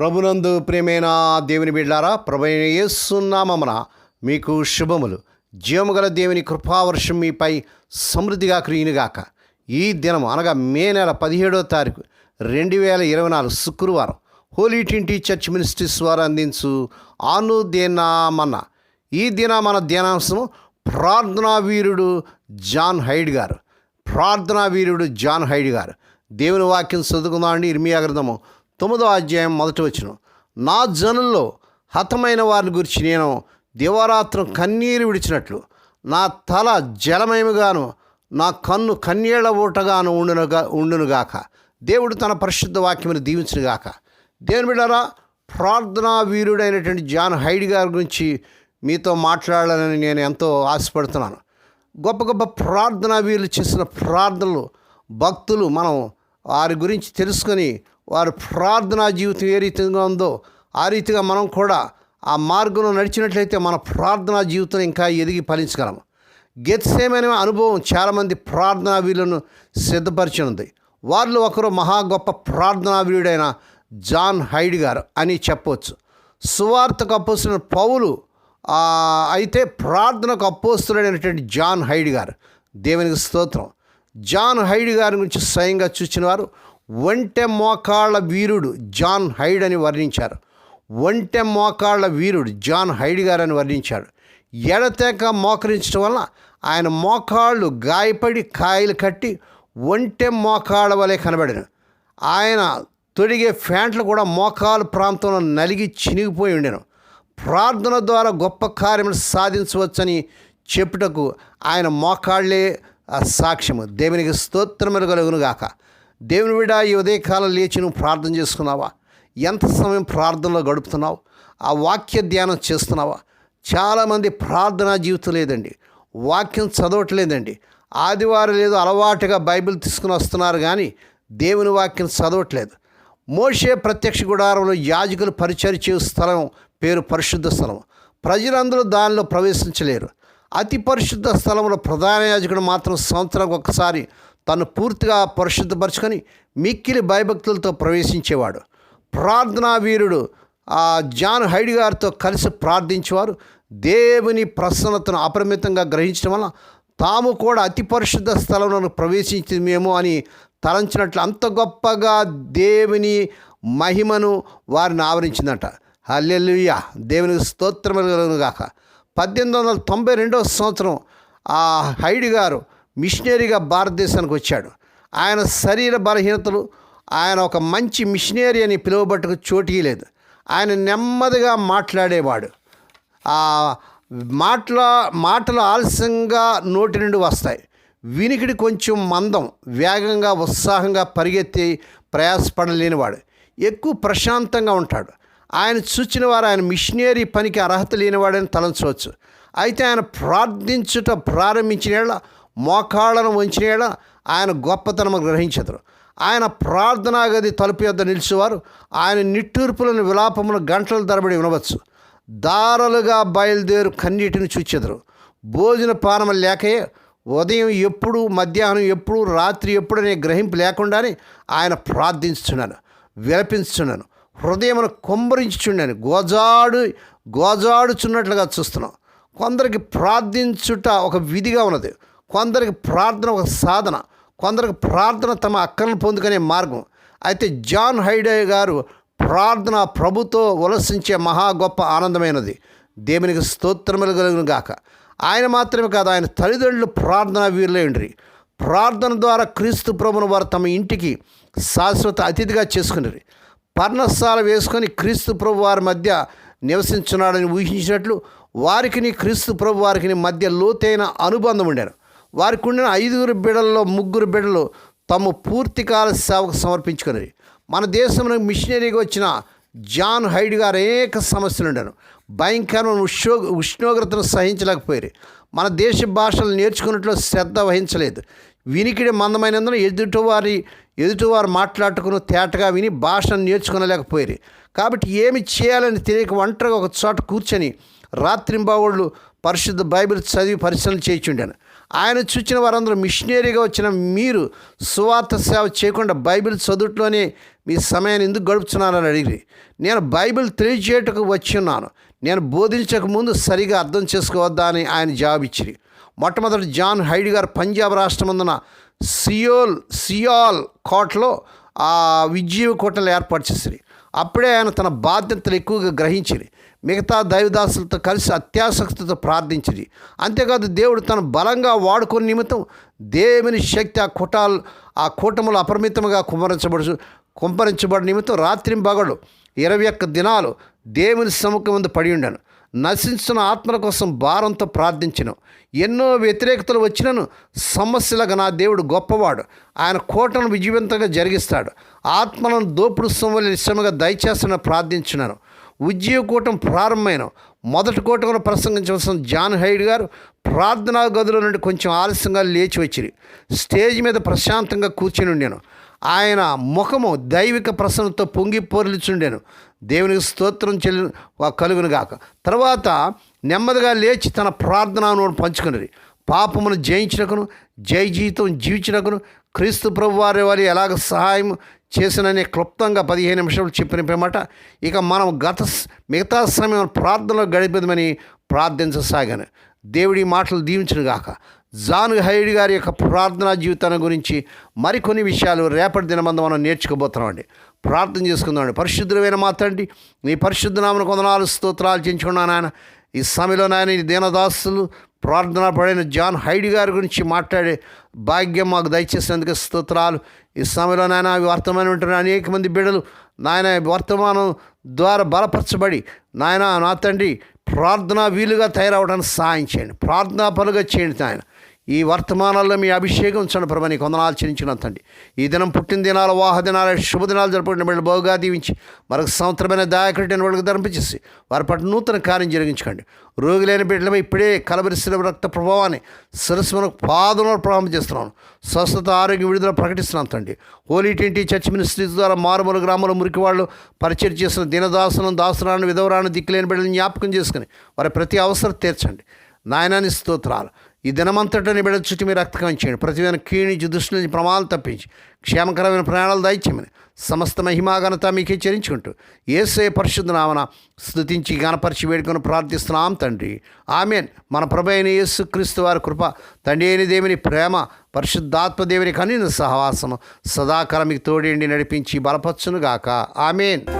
ప్రభునందు ప్రియమైన దేవుని బిడ్డారా ప్రభైన యేసునామమున మీకు శుభములు. జీవముగల దేవుని కృపావర్షం మీపై సమృద్ధిగా క్రియనుగాక. ఈ దినం అనగా మే నెల పదిహేడో తారీఖు రెండు వేల ఇరవై నాలుగు శుక్రవారం హోలీ ట్వంటీ చర్చ్ మినిస్ట్రీస్ వారు అందించు ఆను దేనామన్న ఈ దిన మన ధ్యానాంశం ప్రార్థనా వీరుడు జాన్ హైడ్ గారు. ప్రార్థనా వీరుడు జాన్ హైడ్ గారు. దేవుని వాక్యం చదువుకుందామండి. ఇర్మియా గ్రంథము తొమ్మిదో అధ్యాయం మొదటి వచ్చిన నా జనుల్లో హతమైన వారిని గురించి నేను దివారాత్రం కన్నీరు విడిచినట్లు నా తల జలమయముగాను నా కన్ను కన్నీళ్ళ ఊటగాను ఉండునుగా ఉండునుగాక. దేవుడు తన పరిశుద్ధ వాక్యమును దీవించునుగాక. దేవుని బిడ్డారా ప్రార్థనా వీరుడైనటువంటి జాన్ హైడ్ గారి గురించి మీతో మాట్లాడాలని నేను ఎంతో ఆశపడుతున్నాను. గొప్ప గొప్ప ప్రార్థనా వీరులు చేసిన ప్రార్థనలు భక్తులు మనం వారి గురించి తెలుసుకొని వారి ప్రార్థనా జీవితం ఏ రీతిగా ఉందో ఆ రీతిగా మనం కూడా ఆ మార్గంలో నడిచినట్లయితే మన ప్రార్థనా జీవితం ఇంకా ఎదిగి ఫలించగలము గెత్సేమైన అనుభవం చాలామంది ప్రార్థనా వీరులను సిద్ధపరిచినది వారిలో ఒకరు మహా గొప్ప ప్రార్థనా వీరుడైన జాన్ హైడ్ గారు అని చెప్పవచ్చు సువార్తకు అప్పొస్తున్న పౌలు అయితే ప్రార్థనకు అప్పోస్తుడైనటువంటి జాన్ హైడ్ గారు. దేవునికి స్తోత్రం. జాన్ హైడ్ గారి గురించి స్వయంగా చూసిన వారు ఒంటె మోకాళ్ళ వీరుడు జాన్ హైడ్ అని వర్ణించారు. ఒంటె మోకాళ్ళ వీరుడు జాన్ హైడ్ గారు అని వర్ణించాడు. ఎడతెక మోకరించడం వల్ల ఆయన మోకాళ్ళు గాయపడి కాయలు కట్టి ఒంటె మోకాళ్ళ వలె కనబడిన. ఆయన తొడిగే ఫ్యాంట్లు కూడా మోకాలు ప్రాంతంలో నలిగి చినిగిపోయి ఉండెను. ప్రార్థన ద్వారా గొప్ప కార్యములు సాధించవచ్చని చెప్పుటకు ఆయన మోకాళ్ళే సాక్ష్యము. దేవునికి స్తోత్రములు కలుగును గాక దేవుని విడ ఈ ఉదయకాలం లేచి నువ్వు ప్రార్థన చేసుకున్నావా? ఎంత సమయం ప్రార్థనలో గడుపుతున్నావు? ఆ వాక్య ధ్యానం చేస్తున్నావా? చాలామంది ప్రార్థనా జీవితం లేదండి. వాక్యం చదవట్లేదండి. ఆదివారం లేదు అలవాటుగా బైబిల్ తీసుకుని వస్తున్నారు కానీ దేవుని వాక్యం చదవట్లేదు. మోషే ప్రత్యక్ష గుడారంలో యాజకులు పరిచయం చేయు స్థలం పేరు పరిశుద్ధ స్థలం. ప్రజలందరూ దానిలో ప్రవేశించలేరు. అతి పరిశుద్ధ స్థలంలో ప్రధాన యాజకుడు మాత్రం సంవత్సరానికి ఒకసారి తను పూర్తిగా పరిశుద్ధపరచుకొని మిక్కిలి భయభక్తులతో ప్రవేశించేవాడు. ప్రార్థనా వీరుడు ఆ జాన్ హైడ్ గారితో కలిసి ప్రార్థించేవారు. దేవుని ప్రసన్నతను అపరిమితంగా గ్రహించడం వల్ల తాము కూడా అతి పరిశుద్ధ స్థలంలో ప్రవేశించిందేమో అని తలంచినట్లు అంత గొప్పగా దేవుని మహిమను వారిని ఆవరించిందట. హల్లెలూయా! దేవునికి స్తోత్రములు గాక పద్దెనిమిది వందల తొంభై రెండవ సంవత్సరం ఆ హైడ్ గారు మిషనరీగా భారతదేశానికి వచ్చాడు. ఆయన శరీర బలహీనతలు ఆయన ఒక మంచి మిషనరీ అని పిలువబట్టుకు చోటీ లేదు. ఆయన నెమ్మదిగా మాట్లాడేవాడు. ఆ మాటల మాటలు ఆలస్యంగా నోటి నుండి వస్తాయి. వినికిడి కొంచెం మందం వేగంగా ఉత్సాహంగా పరిగెత్తి ప్రయాసపడలేనివాడు. ఎక్కువ ప్రశాంతంగా ఉంటాడు. ఆయన చూచిన వారు ఆయన మిషనరీ పనికి అర్హత లేనివాడని తలంచవచ్చు. అయితే ఆయన ప్రార్థించుట ప్రారంభించిన మోకాళ్ళను వంచిన ఆయన గొప్పతనము గ్రహించదురు. ఆయన ప్రార్థనా గది తలుపు యొద్ద నిలిచేవారు. ఆయన నిట్టూర్పులను విలాపమును గంటల తరబడి వినవచ్చు. దారలుగా బయలుదేరు కన్నీటిని చూచెదరు. భోజన పానము లేకయే ఉదయం ఎప్పుడు మధ్యాహ్నం ఎప్పుడు రాత్రి ఎప్పుడు అనే గ్రహింపు లేకుండానే ఆయన ప్రార్థించుచున్నాను విలపించుచున్నాను హృదయమును కొమ్మరించుచున్నాను గోజాడు గోజాడుచున్నట్లుగా చూస్తున్నాం. కొందరికి ప్రార్థించుట ఒక విధిగా ఉన్నది. కొందరికి ప్రార్థన ఒక సాధన కొందరికి ప్రార్థన తమ అక్కలను పొందుకునే మార్గం. అయితే జాన్ హైడే గారు ప్రార్థన ప్రభుతో ఉలసించే మహా గొప్ప ఆనందమైనది. దేవునికి స్తోత్రములు కలుగును గాక. ఆయన మాత్రమే కాదు ఆయన తల్లిదండ్రులు ప్రార్థన వీరులేండ్రి ప్రార్థన ద్వారా క్రీస్తు ప్రభును వారు తమ ఇంటికి శాశ్వత అతిథిగా చేసుకునేది పర్ణశాల వేసుకొని క్రీస్తు ప్రభు వారి మధ్య నివసించున్నాడని ఊహించినట్లు వారికిని క్రీస్తు ప్రభు వారికి మధ్య లోతైన అనుబంధం ఉండేరు వారికి ఉండిన ఐదుగురు బిడ్డల్లో ముగ్గురు బిడ్డలు తమ పూర్తికాల సేవకు సమర్పించుకునేది మన దేశంలో మిషనరీగా వచ్చిన జాన్ హైడ్ గారు అనేక సమస్యలు ఉండను భయంకరమైన ఉష్ణో ఉష్ణోగ్రతను సహించలేకపోయారు. మన దేశ భాషలు నేర్చుకున్నట్లు శ్రద్ధ వహించలేదు. వినికిడి మందమైనందున ఎదుటివారి ఎదుటివారు మాట్లాడుకుని తేటగా విని భాషను నేర్చుకునలేకపోయారు. కాబట్టి ఏమి చేయాలని తెలియక ఒంటరిగా ఒక చోట కూర్చొని రాత్రింబావుళ్ళు పరిశుద్ధ బైబిల్ చదివి పరిశీలన చేయించుండాను. ఆయన చూచిన వారందరూ మిషనరీగా వచ్చిన మీరు సువార్త సేవ చేయకుండా బైబిల్ చదువుట్లోనే మీ సమయాన్ని ఎందుకు గడుపుతున్నారని అడిగి నేను బైబిల్ తెలియజేయటకు వచ్చి ఉన్నాను. నేను బోధించక ముందు సరిగా అర్థం చేసుకోవద్దా అని ఆయన జవాబిచ్చిరి మొట్టమొదటి జాన్ హైడ్ గారు పంజాబ్ రాష్ట్రమందున సియోల్ సియాల్ కోటలో ఆ విజీవ కోటలు ఏర్పాటు చేసిరి. అప్పుడే ఆయన తన బాధ్యతలు ఎక్కువగా గ్రహించింది మిగతా దైవదాసులతో కలిసి అత్యాసక్తితో ప్రార్థించింది అంతేకాదు దేవుడు తను బలంగా వాడుకుని నిమిత్తం దేవుని శక్తి ఆ కుటాలు ఆ కూటములు అపరిమితంగా కుమరించబడు కుమ్మరించబడి నిమిత్తం రాత్రి ఇరవై ఒక్క దినాలు దేవుని సముఖం ముందు పడి ఉండాను. నశించిన ఆత్మల కోసం భారంతో ప్రార్థించను. ఎన్నో వ్యతిరేకతలు వచ్చినను సమస్యలుగా నా దేవుడు గొప్పవాడు. ఆయన కోటను విజయవంతంగా జరిగిస్తాడు. ఆత్మలను దోపుడు సొమ్మలు శ్రమగా దయచేస్తున్న ప్రార్థించున్నాను ఉద్యోగకూటం ప్రారంభమైన మొదటి కూటంలో ప్రసంగించవలసిన జాన్ హైడ్ గారు ప్రార్థనా గదిలో నుండి కొంచెం ఆలస్యంగా లేచి వచ్చిరి. స్టేజ్ మీద ప్రశాంతంగా కూర్చుని ఉండాను. ఆయన ముఖము దైవిక ప్రసన్నతో పొంగి పొరలిచుండెను. దేవునికి స్తోత్రం చెల్లి కలుగును గాక. తర్వాత నెమ్మదిగా లేచి తన ప్రార్థనను పంచుకున్నది. పాపమును జయించినకును జై జీవితం జీవించినకును క్రీస్తు ప్రభు వారి వారి ఎలాగ సహాయం చేసిననే క్లుప్తంగా పదిహేను నిమిషాలు చెప్పిన మాట ఇక మనం గత మిగతా సమయం ప్రార్థనలో గడిపేదమని ప్రార్థించసాగాను. దేవుడి మాటలు దీవించను గాక. జాన్ హైడ్ గారి యొక్క ప్రార్థనా జీవితాన్ని గురించి మరికొన్ని విషయాలు రేపటి దినమందు మనం నేర్చుకోబోతున్నామండి. ప్రార్థన చేసుకుందామండి. పరిశుద్ధమైన మాత్రండి నీ పరిశుద్ధ నామను కొందనాలు స్తోత్రాలు చేయించుకున్నాను నాయన. ఈ సమయంలో నాయన దీనదాసులు ప్రార్థన పడిన జాన్ హైడ్ గారి గురించి మాట్లాడే భాగ్యం మాకు దయచేసినందుకు స్తోత్రాలు. ఈ సమయంలో నాయన వర్తమానం ఉంటున్న అనేక మంది బిడ్డలు నాయన వర్తమానం ద్వారా బలపరచబడి నాయన నా తండ్రి ప్రార్థనా వీలుగా తయారవడానికి సహాయం చేయండి. ప్రార్థనా పనులుగా చేయండి నాయన. ఈ వర్తమానాల్లో మీ అభిషేకం ఉంచండి ప్రభు నీ కొందనాలు చెల్లించిన తండ్రి. ఈ దినం పుట్టిన దినాలు వాహ దినాలు శుభదినాలు జరుపుకున్న బిడ్డలు బాగుగా దీవించి మరొక సంవత్సరమైన దాయకుడిని వాళ్ళకి ధరింపచేసి వారి పట్ల నూతన కార్యం జరిగించుకోండి. రోగులైన బిడ్డలపై ఇప్పుడే కలబరిస్తున్న రక్త ప్రభావాన్ని సరస్సు మనకు పాదంలో ప్రారంభం చేస్తున్నాను. స్వస్థత ఆరోగ్య విడుదల ప్రకటిస్తున్నాను తండ్రి. హోలీ ట్వంటీ చర్చ్ మినిస్ట్రీస్ ద్వారా మారుమూల గ్రామంలో మురికి వాళ్ళు పరిచయం చేసిన దినదాసనం దాసురాన్ని విధవరాన్ని దిక్కులేని బిడ్డలను జ్ఞాపకం చేసుకుని వారి ప్రతి అవసరం తీర్చండి. నాయనాని స్తోత్రాలు. ఈ దినమంతటా నీ బిడ్డ చుట్టూ మీరు రక్తకం చేయండి ప్రతిదిన క్షీణించి దృష్టి నుంచి ప్రమాదం తప్పించి క్షేమకరమైన ప్రయాణాలు దయచేయమని సమస్త మహిమాఘనత మీకే చరించుకుంటూ ఏసే పరిశుద్ధ నామన స్థుతించి గణపరిచి వేడుకొని ప్రార్థిస్తున్నాం తండ్రి. ఆమెన్. మన ప్రభు అయిన యేసు క్రీస్తు వారి కృప తండ్రి అయిన దేవుని ప్రేమ పరిశుద్ధాత్మ దేవుని కనీన సహవాసము సదాకాలం మీకు తోడేండి నడిపించి బలపచ్చునుగాక ఆమెన్.